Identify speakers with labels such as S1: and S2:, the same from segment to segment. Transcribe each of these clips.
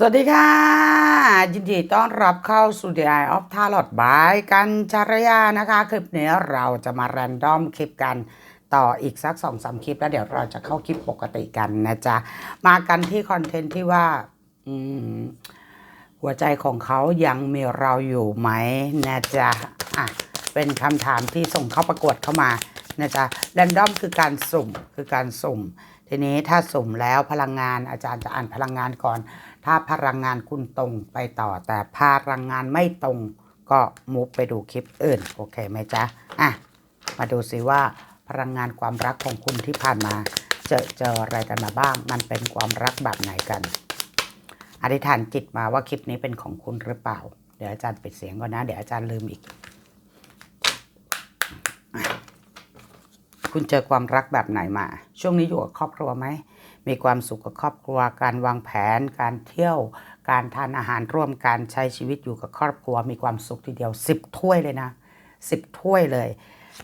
S1: สวัสดีค่ะ ยินดีต้อนรับเข้าสู่ The Eye of Tarot by กันจารยานะคะ คลิปนี้เราจะมาแรนดอมคลิปกันต่ออีกสักสองสามคลิป แล้วเดี๋ยวเราจะเข้าคลิปปกติกันนะจ๊ะ มากันที่คอนเทนต์ที่ว่าหัวใจของเขายังมีเราอยู่ไหมนะจ๊ะอะเป็นคำถามที่ส่งเข้าประกวดเข้ามานะจ๊ะแรนดอมคือการสุ่มคือการสุ่ม ทีนี้ถ้าสุ่มแล้วพลังงานอาจารย์จะอ่านพลังงานก่อน ถ้าพลังงานคุณตรงไปต่อ แต่พลังงานไม่ตรง ก็มุกไปดูคลิปอื่น โอเคไหมจ๊ะอะมาดูสิว่าพลังงานความรักของคุณที่ผ่านมา เจอเจออะไรกันมาบ้าง มันเป็นความรักแบบไหนกัน อธิษฐานจิตมาว่าคลิปนี้เป็นของคุณหรือเปล่า เดี๋ยวอาจารย์ปิดเสียงก่อนนะ เดี๋ยวอาจารย์ลืมอีก คุณเจอความรักแบบไหนมา ช่วงนี้อยู่กับครอบครัวไหม มีความสุขกับครอบครัว การวางแผน การเที่ยว การทานอาหารร่วมกันใช้ชีวิตอยู่กับครอบครัว มีความสุขทีเดียวสิบถ้วยเลยนะสิบถ้วยเลย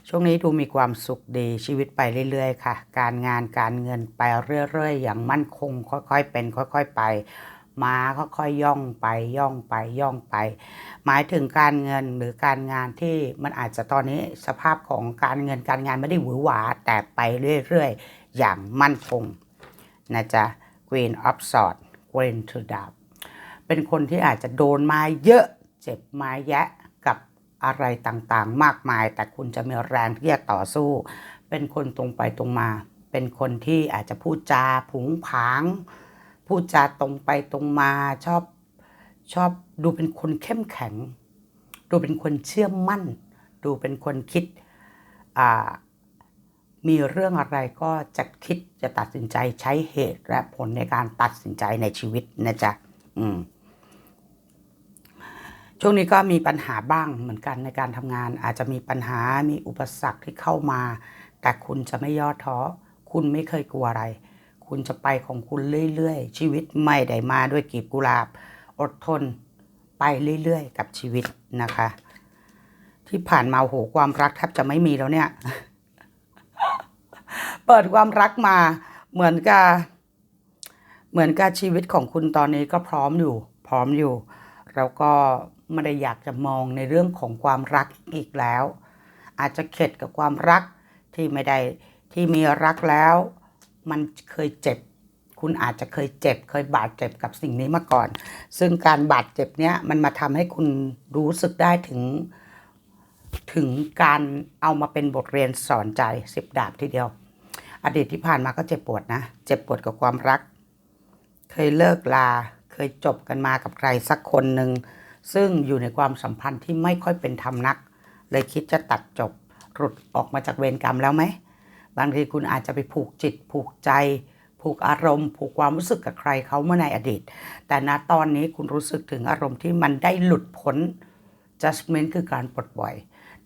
S1: ช่วงนี้ดูมีความสุขดีชีวิตไปเรื่อยๆ ค่ะ การงานการเงินไปเรื่อยๆ อย่างมั่นคง ค่อยๆ เป็น ค่อย ๆ ไปม้าค่อยๆย่องไปย่องไปย่องไป หมายถึงการเงินหรือการงานที่มันอาจจะตอนนี้สภาพของการเงินการงานไม่ได้หวือหวาแต่ไปเรื่อยๆ อย่างมั่นคง นะจ๊ะ Queen of Swords Queen to d a b เป็นคนที่อาจจะโดนมาเยอะเจ็บมาแยะกับอะไรต่างๆ มากมาย แต่คุณจะมีแรงที่จะต่อสู้ เป็นคนตรงไปตรงมา เป็นคนที่อาจจะพูดจาผงผาง พูดจาตรงไปตรงมาชอบชอบดูเป็นคนเข้มแข็ง ดูเป็นคนเชื่อมั่น ดูเป็นคนคิดอ่า มีเรื่องอะไรก็จะคิดจะตัดสินใจใช้เหตุและผลในการตัดสินใจในชีวิตนะจ๊ะอืมช่วงนี้ก็มีปัญหาบ้างเหมือนกันในการทำงาน อาจจะมีปัญหามีอุปสรรคที่เข้ามา แต่คุณจะไม่ย่อท้อ คุณไม่เคยกลัวอะไร คุณจะไปของคุณเรื่อยๆ ชีวิตไม่ได้มาด้วยกีบกุหลาบ อดทนไปเรื่อยๆ กับชีวิตนะคะ ที่ผ่านมาโหความรักแทบจะไม่มีแล้วเนี่ย เปิดความรักมาเหมือนกับเหมือนกับชีวิตของคุณตอนนี้ก็พร้อมอยู่ พร้อมอยู่ แล้วก็ไม่ได้อยากจะมองในเรื่องของความรักอีกแล้ว อาจจะเข็ดกับความรักที่ไม่ได้ที่มีรักแล้ว มันเคยเจ็บ คุณอาจจะเคยเจ็บ เคยบาดเจ็บกับสิ่งนี้มาก่อน ซึ่งการบาดเจ็บเนี้ยมันมาทำให้คุณรู้สึกได้ถึงถึงการเอามาเป็นบทเรียนสอนใจสิบดาบทีเดียว อดีตที่ผ่านมาก็เจ็บปวดนะ เจ็บปวดกับความรัก เคยเลิกลา เคยจบกันมากับใครสักคนหนึ่ง ซึ่งอยู่ในความสัมพันธ์ที่ไม่ค่อยเป็นธรรมนัก เลยคิดจะตัดจบ หลุดออกมาจากเวรกรรมแล้วไหม บางทีคุณอาจจะไปผูกจิต ผูกใจ ผูกอารมณ์ ผูกความรู้สึกกับใครเขาเมื่อในอดีต แต่ณตอนนี้คุณรู้สึกถึงอารมณ์ที่มันได้หลุดพ้น judgment คือการปลดปล่อย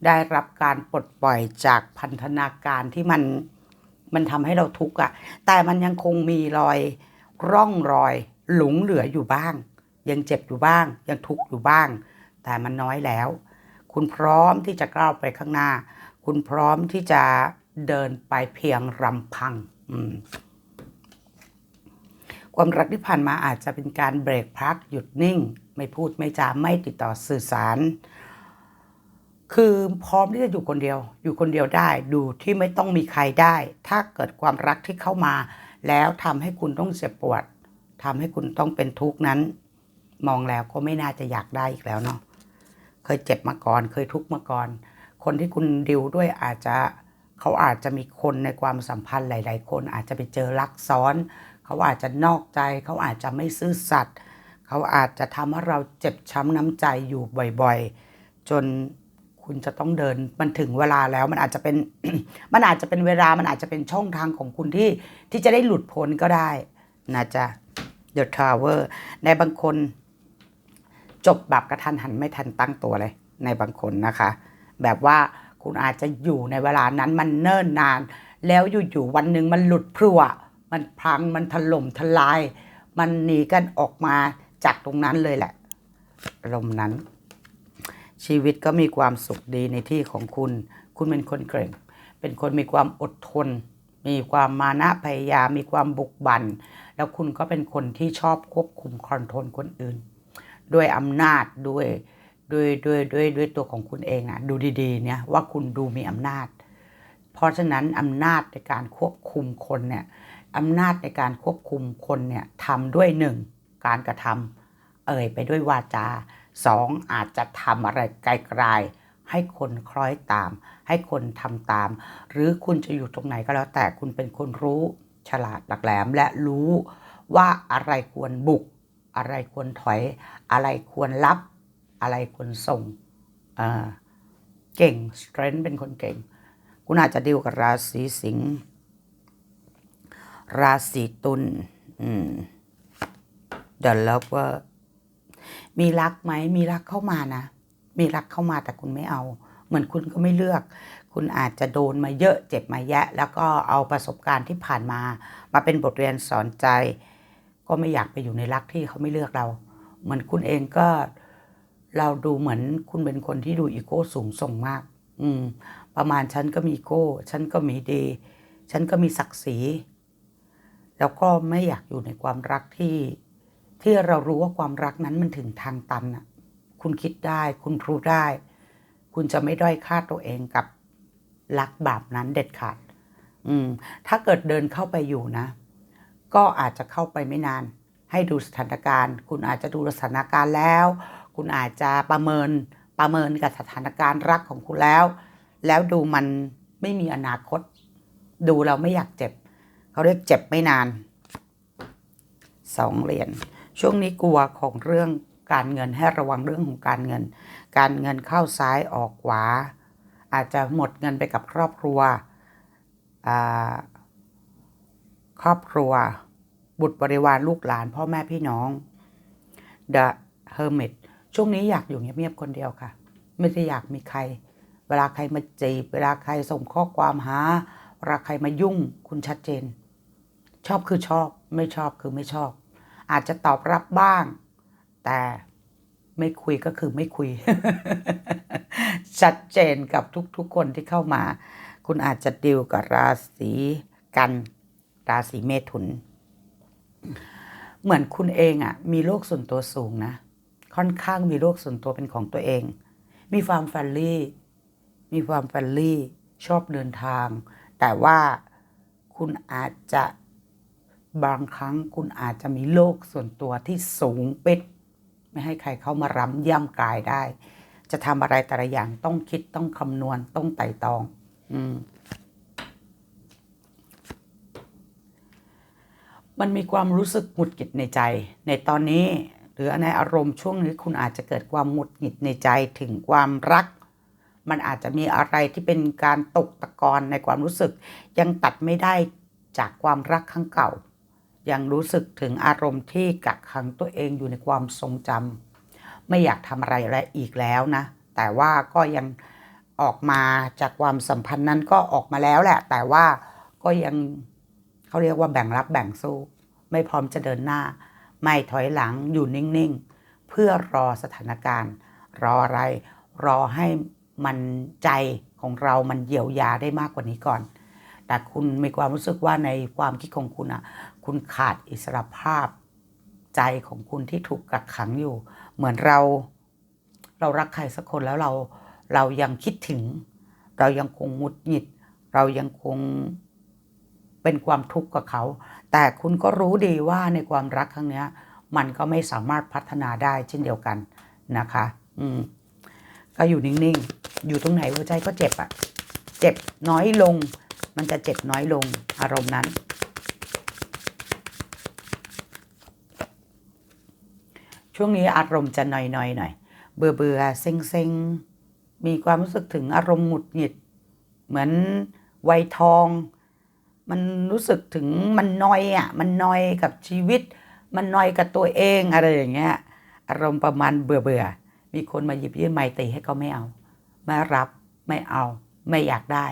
S1: ได้รับการปลดปล่อยจากพันธนาการที่มัน มันทำให้เราทุกข์อะแต่มันยังคงมีรอยร่องรอยหลงเหลืออยู่บ้าง ยังเจ็บอยู่บ้าง ยังทุกข์อยู่บ้าง แต่มันน้อยแล้ว คุณพร้อมที่จะก้าวไปข้างหน้า คุณพร้อมที่จะเดินไปเพียงรำพังความรักที่ผ่านมาอาจจะเป็นการเบรกพักหยุดนิ่ง ไม่พูดไม่จาไม่ติดต่อสื่อสาร คือพร้อมที่จะอยู่คนเดียว อยู่คนเดียวได้ดูที่ไม่ต้องมีใครได้ ถ้าเกิดความรักที่เข้ามา แล้วทำให้คุณต้องเจ็บปวดทำให้คุณต้องเป็นทุกข์นั้น มองแล้วก็ไม่น่าจะอยากได้อีกแล้วเนาะเคยเจ็บมาก่อน เคยทุกข์มาก่อน คนที่คุณดิวด้วยอาจจะเขาอาจจะมีคนในความสัมพันธ์หลาย ๆ คนอาจจะไปเจอรักซ้อน เขาอาจจะนอกใจ เขาอาจจะไม่ซื่อสัตย์เขาอาจจะทำให้เราเจ็บช้ำน้ำใจอยู่บ่อย ๆ จน คุณจะต้องเดินมันถึงเวลาแล้วมันอาจจะเป็นมันอาจจะเป็นเวลามันอาจจะเป็นช่องทางของคุณที่ที่จะได้หลุดพ้นก็ได้นะจ๊ะ The Tower ในบางคน จบแบบกระทันหันไม่ทันตั้งตัวเลย ในบางคนนะคะ แบบว่าคุณอาจจะอยู่ในเวลานั้นมันเนิ่นนาน แล้วอยู่ๆวันหนึ่งมันหลุดพรั่วมันพังมันถล่มทลาย มันหนีกันออกมาจากตรงนั้นเลยแหละอารมนั้น ชีวิตก็มีความสุขดีในที่ของคุณ คุณเป็นคนเก่ง เป็นคนมีความอดทน มีความมานะพยายาม มีความบุกบันแล้วคุณก็เป็นคนที่ชอบควบคุมคอนโทรลคนอื่น ด้วยอำนาจ ด้วย ด้วย ด้วย ด้วย ด้วยตัวของคุณเองอะดูดีๆ เนี่ยว่าคุณดูมีอำนาจ เพราะฉะนั้นอำนาจในการควบคุมคนเนี่ยอำนาจในการควบคุมคนเนี่ยทำด้วยหนึ่งการกระทำเอ่ยไปด้วยวาจา สองอาจจะทำอะไรไกลๆให้คนคล้อยตาม ให้คนทำตาม หรือคุณจะอยู่ตรงไหนก็แล้วแต่คุณเป็นคนรู้ฉลาดหลักแหลมและรู้ว่าอะไรควรบุก อะไรควรถอย อะไรควรรับ อะไรควรส่งเก่ง strength เป็นคนเก่ง คุณอาจจะดีลกับราศีสิงห์ราศีตุลอืม The Lover มีรักไหมมีรักเข้ามานะ มีรักเข้ามาแต่คุณไม่เอา เหมือนคุณก็ไม่เลือก คุณอาจจะโดนมาเยอะเจ็บมาแยะ แล้วก็เอาประสบการณ์ที่ผ่านมา มาเป็นบทเรียนสอนใจ ก็ไม่อยากไปอยู่ในรักที่เขาไม่เลือกเรา เหมือนคุณเองก็ เราดูเหมือนคุณเป็นคนที่ดูอีโก้สูงส่งมาก อืม ประมาณฉันก็มีอีโก้ ฉันก็มีดี ฉันก็มีศักดิ์ศรีแล้วก็ไม่อยากอยู่ในความรักที่ ที่เรารู้ว่าความรักนั้นมันถึงทางตันน่ะคุณคิดได้ คุณรู้ได้ คุณจะไม่ด้อยค่าตัวเองกับรักแบบนั้นเด็ดขาด อืม ถ้าเกิดเดินเข้าไปอยู่นะ ก็อาจจะเข้าไปไม่นาน ให้ดูสถานการณ์ คุณอาจจะดูสถานการณ์แล้ว คุณอาจจะประเมินประเมินกับสถานการณ์รักของคุณแล้ว แล้วดูมันไม่มีอนาคต ดูเราไม่อยากเจ็บ เขาเรียกเจ็บไม่นานสองเหรียญ ช่วงนี้กลัวของเรื่องการเงินให้ระวังเรื่องของการเงิน การเงินเข้าซ้ายออกขวา อาจจะหมดเงินไปกับครอบครัว ครอบครัว บุตรบริวารลูกหลาน พ่อแม่พี่น้อง The Hermit ช่วงนี้อยากอยู่เงียบๆคนเดียวค่ะ ไม่ได้อยากมีใคร เวลาใครมาจีบ เวลาใครส่งข้อความหาเวลาใครมายุ่งคุณชัดเจน ชอบคือชอบ ไม่ชอบคือไม่ชอบ อาจจะตอบรับบ้าง แต่ไม่คุยก็คือไม่คุย ชัดเจนกับทุกๆคนที่เข้ามา คุณอาจจะดิวกับราศีกันราศีเมถุน เหมือนคุณเองอะ่ะ มีโลกส่วนตัวสูงนะ ค่อนข้างมีโลกส่วนตัวเป็นของตัวเอง มีความแฟรนลี่ มีความแฟรนลี่ ชอบเดินทาง แต่ว่าคุณอาจจะ บางครั้งคุณอาจจะมีโลกส่วนตัวที่สูงเปิดไม่ให้ใครเข้ามารำย่ำกายได้ จะทำอะไรแต่ละอย่างต้องคิดต้องคำนวณต้องไต่ตอง อืมมันมีความรู้สึกหงุดหงิดในใจ ในตอนนี้ หรือในอารมณ์ช่วงนี้คุณอาจจะเกิดความหงุดหงิดในใจถึงความรัก มันอาจจะมีอะไรที่เป็นการตกตะกอนในความรู้สึก ยังตัดไม่ได้จากความรักครั้งเก่า ยังรู้สึกถึงอารมณ์ที่กักขังตัวเองอยู่ในความทรงจำไม่อยากทำอะไรและอีกแล้วนะ แต่ว่าก็ยังออกมาจากความสัมพันธ์นั้นก็ออกมาแล้วแหละ แต่ว่าก็ยังเขาเรียกว่าแบ่งรับแบ่งสู้ ไม่พร้อมจะเดินหน้า ไม่ถอยหลังอยู่นิ่งๆ เพื่อรอสถานการณ์ รออะไร รอให้มันใจของเรามันเยียวยาได้มากกว่านี้ก่อน แต่คุณมีความรู้สึกว่าในความคิดของคุณอะ คุณขาดอิสรภาพใจของคุณที่ถูกกักขังอยู่ เหมือนเรา เรารักใครสักคนแล้วเราเรายังคิดถึง เรายังคงหงุดหงิด เรายังคงเป็นความทุกข์กับเขา แต่คุณก็รู้ดีว่าในความรักครั้งนี้มันก็ไม่สามารถพัฒนาได้เช่นเดียวกันนะคะ อืม ก็อยู่นิ่งๆ อยู่ตรงไหนหัวใจก็เจ็บอะ เจ็บน้อยลง มันจะเจ็บน้อยลงอารมณ์นั้น ช่วงนี้อารมณ์จะหน่อยๆหน่อยเบื่อเบื่อเซ็งเซ็งมีความรู้สึกถึงอารมณ์หงุดหงิด เหมือนวัยทอง มันรู้สึกถึงมันนอยอะมันนอยกับชีวิต มันนอยกับตัวเองอะไรอย่างเงี้ยอารมณ์ประมาณเบื่อเบื่อมีคนมาหยิบยื่นไมตรีให้ก็ไม่เอาไม่รับไม่เอา ไม่อยากได้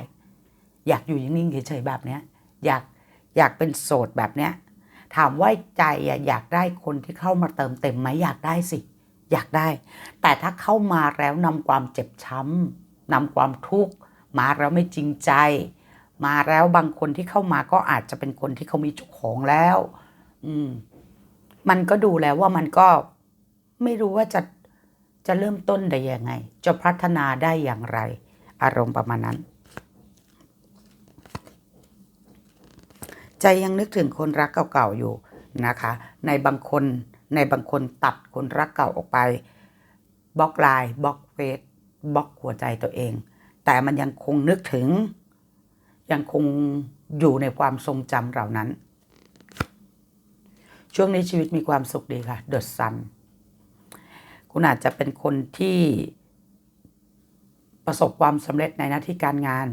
S1: อยากอยู่นิ่งๆเฉยๆแบบเนี้ย อยากอยากเป็นโสดแบบเนี้ย ถามว่าใจอยากได้คนที่เข้ามาเติมเต็มไหมอยากได้สิ อยากได้ แต่ถ้าเข้ามาแล้วนำความเจ็บช้ำนำความทุกข์มาแล้วไม่จริงใจ มาแล้วบางคนที่เข้ามาก็อาจจะเป็นคนที่เขามีเจ้าของแล้ว อืม มันก็ดูแล้วว่ามันก็ไม่รู้ว่าจะจะเริ่มต้นได้ยังไง จะพัฒนาได้อย่างไร อารมณ์ประมาณนั้น ใจยังนึกถึงคนรักเก่าๆอยู่นะคะ ในบางคนในบางคนตัดคนรักเก่าออกไปบล็อกไลน์บล็อกเฟซบล็อกหัวใจตัวเอง แต่มันยังคงนึกถึง ยังคงอยู่ในความทรงจำเหล่านั้น ช่วงนี้ชีวิตมีความสุขดีค่ะเด e s ซันคุณอาจจะเป็นคนที่ประสบความสำเร็จในหน้าที่การงาน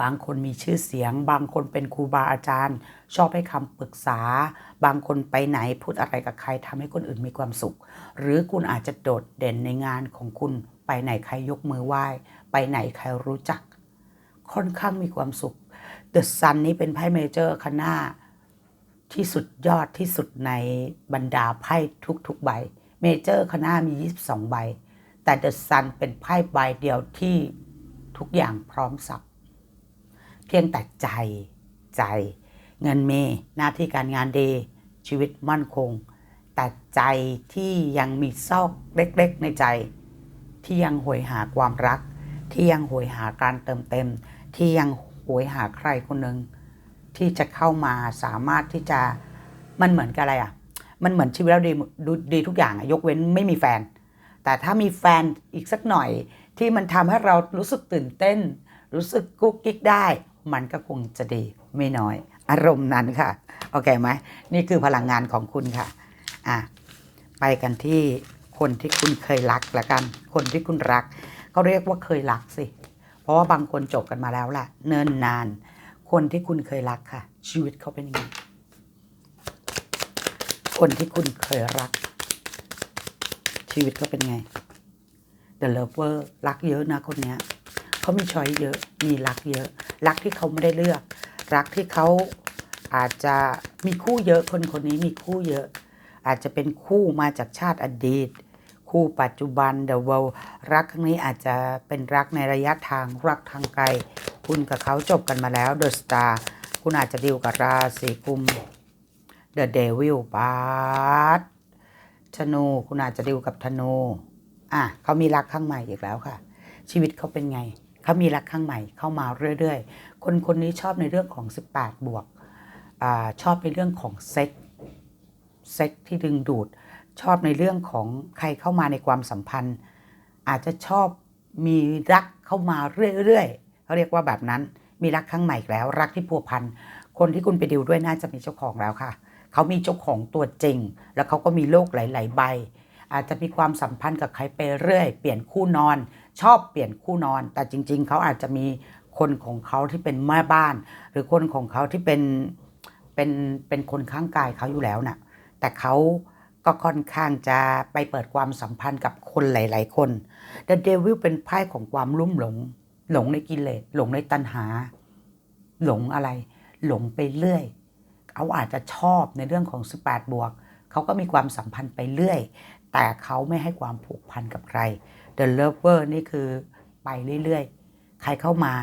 S1: บางคนมีชื่อเสียง บางคนเป็นครูบาอาจารย์ ชอบให้คำปรึกษา บางคนไปไหนพูดอะไรกับใครทำให้คนอื่นมีความสุข หรือคุณอาจจะโดดเด่นในงานของคุณ ไปไหนใครยกมือไหว้ ไปไหนใครรู้จัก ค่อนข้างมีความสุขเดอะซันนี้เป็นไพ่เมเจอร์คณะที่สุดยอดที่สุดในบรรดาไพ่ทุกๆใบ เมเจอร์คณะมี 22 ใบ แต่เดอะซันเป็นไพ่ใบเดียวที่ทุกอย่างพร้อมสับ เพียงแต่ใจใจ เงินเมหน้าที่การงานดีชีวิตมั่นคง แต่ใจที่ยังมีเศร้าเล็กๆในใจ ที่ยังหวยหาความรัก ที่ยังหวยหาการเติมเต็ม ที่ยังหวยหาใครคนหนึ่งที่จะเข้ามาสามารถที่จะมันเหมือนกับอะไรอะ มันเหมือนชีวิตเราดีดูดีทุกอย่างยกเว้นไม่มีแฟน แต่ถ้ามีแฟนอีกสักหน่อยที่มันทำให้เรารู้สึกตื่นเต้น รู้สึกกุ๊กกิ๊กได้ มันก็คงจะดีไม่น้อย อารมณ์นั้นค่ะ โอเคไหมนี่คือพลังงานของคุณค่ะ อะ ไปกันที่คนที่คุณเคยรักละกัน คนที่คุณรัก ก็เรียกว่าเคยรักสิ เพราะว่าบางคนจบกันมาแล้วแหละเนิ่นนาน คนที่คุณเคยรักค่ะ ชีวิตเขาเป็นยังไง คนที่คุณเคยรัก ชีวิตเขาเป็นไง The Lover รักเยอะนะคนเนี้ย เขามีช้อยเยอะ มีรักเยอะ รักที่เขาไม่ได้เลือก รักที่เขาอาจจะมีคู่เยอะคนคนนี้มีคู่เยอะ อาจจะเป็นคู่มาจากชาติอดีต คู่ปัจจุบัน The World รักครั้งนี้อาจจะเป็นรักในระยะทางรักทางไกล คุณกับเขาจบกันมาแล้ว The Star คุณอาจจะดีลกับราศีกุม The Devil บาสธนูคุณอาจจะดีลกับธนูอะเขามีรักข้างใหม่อีกแล้วค่ะ ชีวิตเขาเป็นไง เขามีรักข้างใหม่เข้ามาเรื่อยๆ คนคนนี้ชอบในเรื่องของ 18 บวกอชอบในเรื่องของเซ็กเซ็กที่ดึงดูด ชอบในเรื่องของใครเข้ามาในความสัมพันธ์ อาจจะชอบมีรักเข้ามาเรื่อยๆเขาเรียกว่าแบบนั้นมีรักข้างใหม่แล้ว รักที่พัวพันคนที่คุณไปดิวด้วยน่าจะมีเจ้าของแล้วค่ะ เขามีเจ้าของตัวจริง แล้วเขาก็มีโลกหลาย ๆ ใบ อาจจะมีความสัมพันธ์กับใครไปเรื่อย เปลี่ยนคู่นอน ชอบเปลี่ยนคู่นอน แต่จริง ๆ เขาอาจจะมีคนของเขาที่เป็นแม่บ้าน หรือคนของเขาที่เป็นเป็นเป็นคนข้างกายเขาอยู่แล้วน่ะแต่เขาก็ค่อนข้างจะไปเปิดความสัมพันธ์กับคนหลาย ๆ คน The Devil เป็นไพ่ของความลุ่มหลง หลงในกิเลสหลงในตัณหา หลงอะไร หลงไปเรื่อยเขาอาจจะชอบในเรื่องของ 18 บวก เขาก็มีความสัมพันธ์ไปเรื่อย แต่เขาไม่ให้ความผูกพันกับใคร The Lover นี่คือไปเรื่อยๆ ใครเข้ามา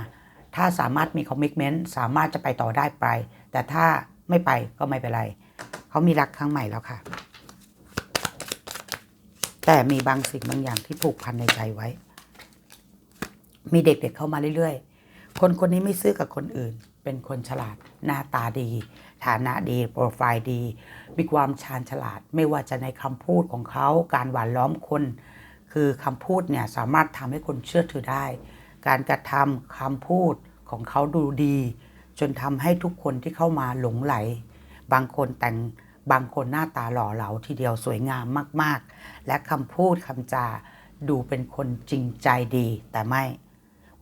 S1: ถ้าสามารถมีคอมมิชเมนต์สามารถจะไปต่อได้ไป แต่ถ้าไม่ไปก็ไม่เป็นไร เขามีรักครั้งใหม่แล้วค่ะ แต่มีบางสิ่งบางอย่างที่ผูกพันในใจไว้ มีเด็กๆเข้ามาเรื่อยๆ คนคนนี้ไม่ซื้อกับคนอื่น เป็นคนฉลาด หน้าตาดี ฐานะดีโปรไฟล์ดี มีความชาญฉลาด ไม่ว่าจะในคำพูดของเขา การหวานล้อมคน คือคำพูดเนี่ยสามารถทำให้คนเชื่อถือได้ การกระทำคำพูดของเขาดูดี จนทำให้ทุกคนที่เข้ามาหลงไหล บางคนแต่งบางคนหน้าตาหล่อเหลาทีเดียวสวยงามมาก ๆ และคำพูดคำจาดูเป็นคนจริงใจดี แต่ไม่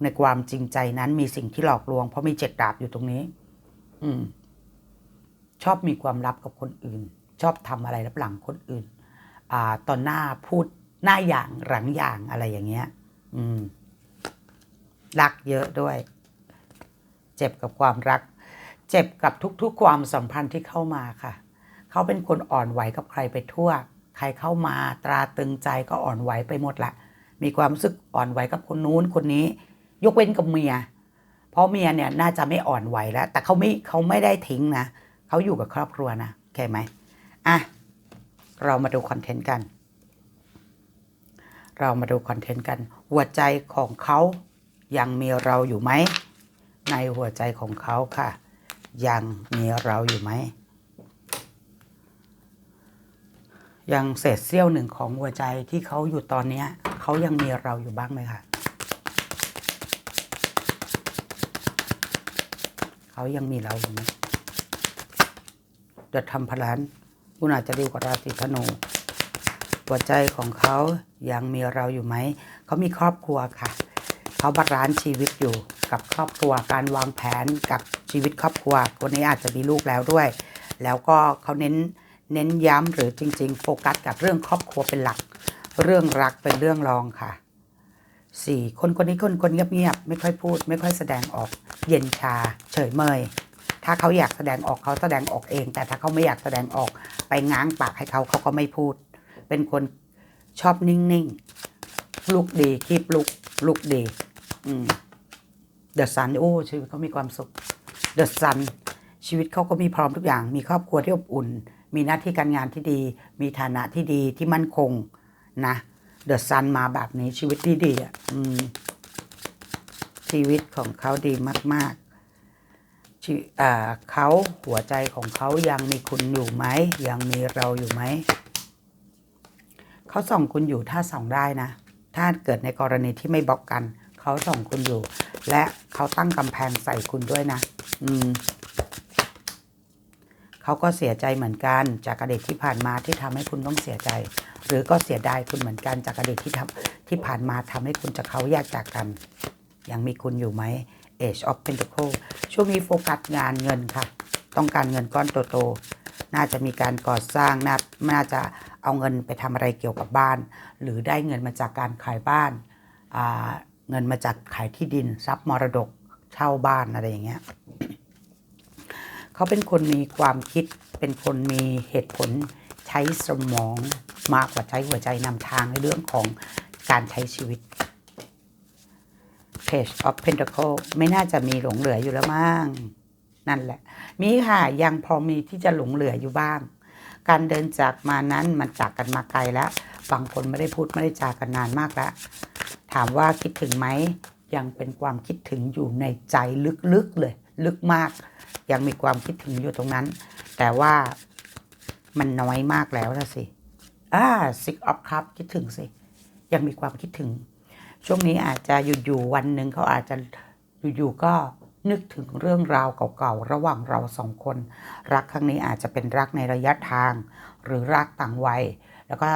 S1: ในความจริงใจนั้นมีสิ่งที่หลอกลวง เพราะมีเจ็ดดาบอยู่ตรงนี้ อืม ชอบมีความลับกับคนอื่น ชอบทำอะไรรับหลังคนอื่นอ่าตอนหน้าพูดหน้าอย่างหลังอย่างอะไรอย่างเงี้ย อืม รักเยอะด้วย เจ็บกับความรัก เจ็บกับทุกๆความสัมพันธ์ที่เข้ามาค่ะ เขาเป็นคนอ่อนไหวกับใครไปทั่ว ใครเข้ามาตราตรึงใจก็อ่อนไหวไปหมดละ มีความรู้สึกอ่อนไหวกับคนนู้นคนนี้ ยกเว้นกับเมีย เพราะเมียเนี่ยน่าจะไม่อ่อนไหวแล้ว แต่เขาไม่เขาไม่ได้ทิ้งนะเเขาอยู่กับครอบครัวนะเคไหมอะเรามาดูคอนเทนต์กัน เรามาดูคอนเทนต์กัน หัวใจของเขายังมีเราอยู่ไหม ในหัวใจของเขาค่ะ ยังมีเราอยู่ไหม ยังเศษเสี้ยวหนึ่งของหัวใจที่เขาอยู่ตอนนี้เขายังมีเราอยู่บ้างไหมคะเขายังมีเราอยู่ไหม เดดทำพลันคุณอาจจะดีกว่าราศีธนูหัวใจของเขายังมีเราอยู่ไหม เขามีครอบครัวค่ะ เขาบาลานซ์ชีวิตอยู่กับครอบครัวการวางแผนกับชีวิตครอบครัวคนนี้อาจจะมีลูกแล้วด้วย แล้วก็เขาเน้นเน้นย้ำหรือจริง ๆ โฟกัสกับเรื่องครอบครัวเป็นหลัก เรื่องรักเป็นเรื่องรองค่ะสี่คนคนนี้คนคนเงียบๆไม่ค่อยพูด ไม่ค่อยแสดงออก เย็นชา เฉยเมย ถ้าเขาอยากแสดงออกเขาแสดงออกเอง แต่ถ้าเขาไม่อยากแสดงออกไปง้างปากให้เขาเขาก็ไม่พูด เป็นคนชอบนิ่งๆลุกดีคีบลุกลุกดีอืมเดอะซันโอ้ชีวิตเขามีความสุขเดอะซันชีวิตเขาก็มีพร้อมทุกอย่าง มีครอบครัวที่อบอุ่น มีหน้าที่การงานที่ดี มีฐานะที่ดีที่มั่นคงนะเดอะซันมาแบบนี้ชีวิตที่ดีอะชีวิตของเขาดีมาก ๆ ชีอ่าเขาหัวใจของเขายังมีคุณอยู่ไหม ยังมีเราอยู่ไหม เขาส่องคุณอยู่ถ้าส่องได้นะ ถ้าเกิดในกรณีที่ไม่บล็อกกัน เขาส่องคุณอยู่ และเขาตั้งกำแพงใส่คุณด้วยนะ อืมเขาก็เสียใจเหมือนกัน จากอดีตที่ผ่านมาที่ทำให้คุณต้องเสียใจ หรือก็เสียดายคุณเหมือนกันจากอดีตที่ทำที่ผ่านมาทำให้คุณจากเขาแยกจากกัน ยังมีคุณอยู่ไหม Age of Pentacle ช่วงนี้โฟกัสงานเงินค่ะ ต้องการเงินก้อนโตๆน่าจะมีการก่อสร้าง น่าน่าจะเอาเงินไปทำอะไรเกี่ยวกับบ้าน หรือได้เงินมาจากการขายบ้านาเงินมาจากขายที่ดิน ทรัพย์มรดก เช่าบ้านอะไรอย่างเงี้ยเขาเป็นคนมีความคิด เป็นคนมีเหตุผลใช้สมองมากกว่าใช้หัวใจนำทางในเรื่องของการใช้ชีวิต Page of Pentacle ไม่น่าจะมีหลงเหลืออยู่แล้วมั้งนั่นแหละ มีค่ะยังพอมีที่จะหลงเหลืออยู่บ้าง การเดินจากมานั้นมันจากกันมาไกลแล้วบางคนไม่ได้พูดไม่ได้จากกันนานมากแล้ว ถามว่าคิดถึงไหมยังเป็นความคิดถึงอยู่ในใจลึกๆเลย ลึกมาก ยังมีความคิดถึงอยู่ตรงนั้น แต่ว่ามันน้อยมากแล้วนะสิอ่า six of cup คิดถึงสิ ยังมีความคิดถึง ช่วงนี้อาจจะอยู่ๆวันหนึ่งเขาอาจจะอยู่ๆก็นึกถึงเรื่องราวเก่าๆ ระหว่างเราสองคน รักครั้งนี้อาจจะเป็นรักในระยะทาง หรือรักต่างวัย แล้วก็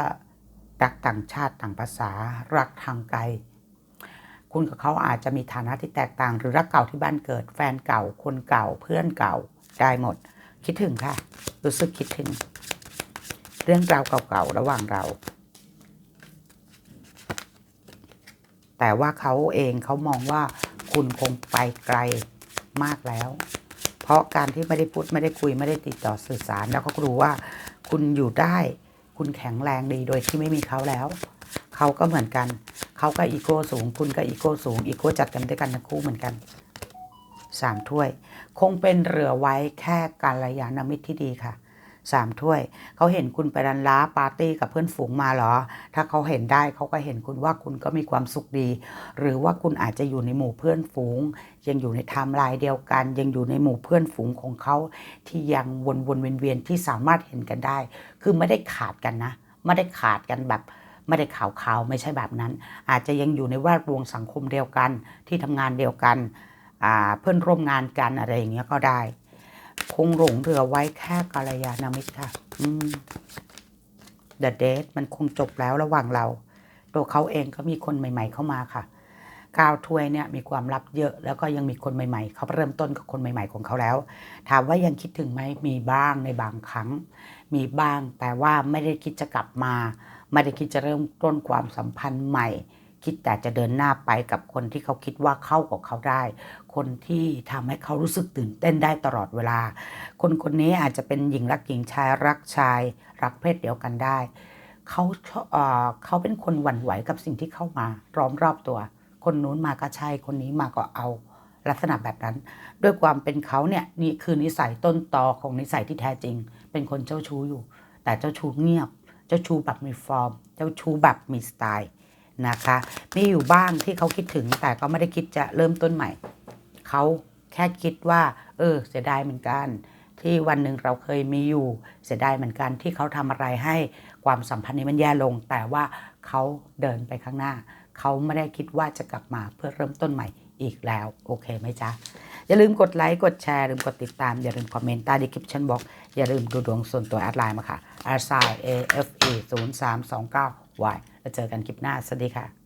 S1: รักต่างชาติต่างภาษา รักทางไกล คุณกับเขาอาจจะมีฐานะที่แตกต่าง หรือรักเก่าที่บ้านเกิด แฟนเก่าคนเก่าเพื่อนเก่าได้หมด คิดถึงค่ะ รู้สึกคิดถึง เรื่องราวเก่าๆ ระหว่างเรา แต่ว่าเขาเองเขามองว่าคุณคงไปไกลมากแล้ว เพราะการที่ไม่ได้พูดไม่ได้คุยไม่ได้ติดต่อสื่อสาร แล้วเขาก็รู้ว่า คุณอยู่ได้ คุณแข็งแรงดีโดยที่ไม่มีเขาแล้ว เขาก็เหมือนกัน เขาก็อีโก้สูง คุณก็อีโก้สูงอีโก้จัดกันด้วยกันทั้งคู่เหมือนกันสามถ้วย คงเป็นเหลือไว้แค่การระยานามิตรที่ดีค่ะ สามถ้วย เขาเห็นคุณไปรันล้าปาร์ตี้กับเพื่อนฝูงมาเหรอ ถ้าเขาเห็นได้เขาก็เห็นคุณว่าคุณก็มีความสุขดี หรือว่าคุณอาจจะอยู่ในหมู่เพื่อนฝูง ยังอยู่ในไทม์ไลน์เดียวกัน ยังอยู่ในหมู่เพื่อนฝูงของเขา ที่ยังวนวนเวียนเวียนๆที่สามารถเห็นกันได้ คือไม่ได้ขาดกันนะ ไม่ได้ขาดกันแบบไม่ได้ข่าวข่าวๆไม่ใช่แบบนั้น อาจจะยังอยู่ในแวดวงสังคมเดียวกันที่ทำงานเดียวกันเพื่อนร่วมงานกันอะไรอย่างเงี้ยก็ได้ คงหลงเรือไว้แค่กาลยานามิตรค่ะ อืม The Date มันคงจบแล้วระหว่างเรา ตัวเขาเองก็มีคนใหม่ ๆ เข้ามาค่ะก้าวถ้วยเนี่ยมีความลับเยอะแล้วก็ยังมีคนใหม่ๆ เขาเริ่มต้นกับคนใหม่ ๆของเขาแล้ว ถามว่ายังคิดถึงไหมมีบ้างในบางครั้ง มีบ้างแต่ว่าไม่ได้คิดจะกลับมา ไม่ได้คิดจะเริ่มต้นความสัมพันธ์ใหม่ คิดแต่จะเดินหน้าไปกับคนที่เขาคิดว่าเข้ากับเขาได้ คนที่ทำให้เขารู้สึกตื่นเต้นได้ตลอดเวลา คนคนนี้อาจจะเป็นหญิงรักหญิงชายรักชาย รักเพศเดียวกันได้ เขาเอ่อเขาเป็นคนหวั่นไหวกับสิ่งที่เข้ามาร้อมรอบตัว คนนู้นมาก็ใช่คนนี้มาก็เอาลักษณะแบบนั้น ด้วยความเป็นเขาเนี่ยนี่คือนิสัยต้นตอของนิสัยที่แท้จริง เป็นคนเจ้าชู้อยู่ แต่เจ้าชู้เงียบ เจ้าชู้แบบมีฟอร์ม เจ้าชู้แบบมีสไตล์ นะคะ มีอยู่บ้างที่เขาคิดถึงแต่ก็ไม่ได้คิดจะเริ่มต้นใหม่ เขาแค่คิดว่า เออ เสียดายเหมือนกัน ที่วันหนึ่งเราเคยมีอยู่ เสียดายเหมือนกันที่เขาทำอะไรให้ความสัมพันธ์นี้มันแย่ลง แต่ว่าเขาเดินไปข้างหน้า เขาไม่ได้คิดว่าจะกลับมาเพื่อเริ่มต้นใหม่อีกแล้ว โอเคไหมจ๊ะ อย่าลืมกดไลค์กดแชร์อย่าลืมกดติดตาม อย่าลืมคอมเมนต์ใต้ดีคริปชั่นบอก อย่าลืมดูดวงส่วนตัวแอดไลน์มาค่ะ r s i a f e 0 3 2 9 y แล้วเจอกันคลิปหน้า สวัสดีค่ะ